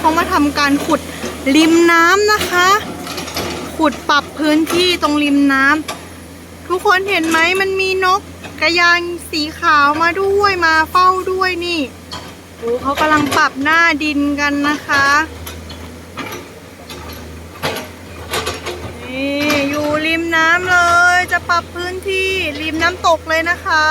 เขามาทำการขุดริมน้ำนะคะ ขุดปรับพื้นที่ตรงริมน้ำทุกคนเห็นไหมมันมีนกกระยางสีขาวมาด้วยมาเฝ้าด้วยนี่โอ้เขากำลังปรับหน้าดินกันนะคะนี่อยู่ริมน้ำเลยจะปรับพื้นที่ริมน้ำตกเลยนะคะ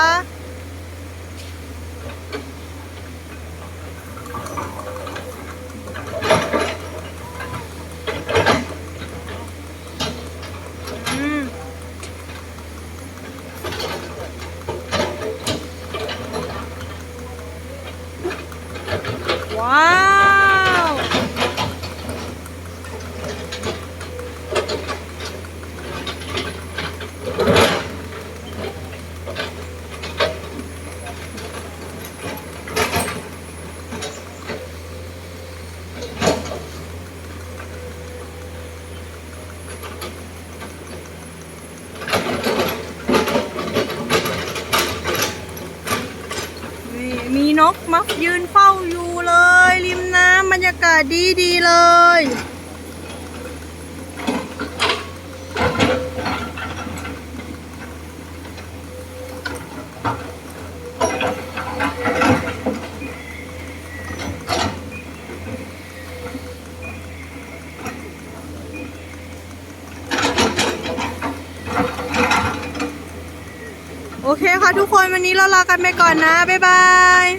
ว้าวนี่มีนกมักยืนเฝ้าอยู่เลย ริมน้ำบรรยากาศดีดีเลย โอเคค่ะทุกคนวันนี้เราลากันไปก่อนนะ บ๊ายบาย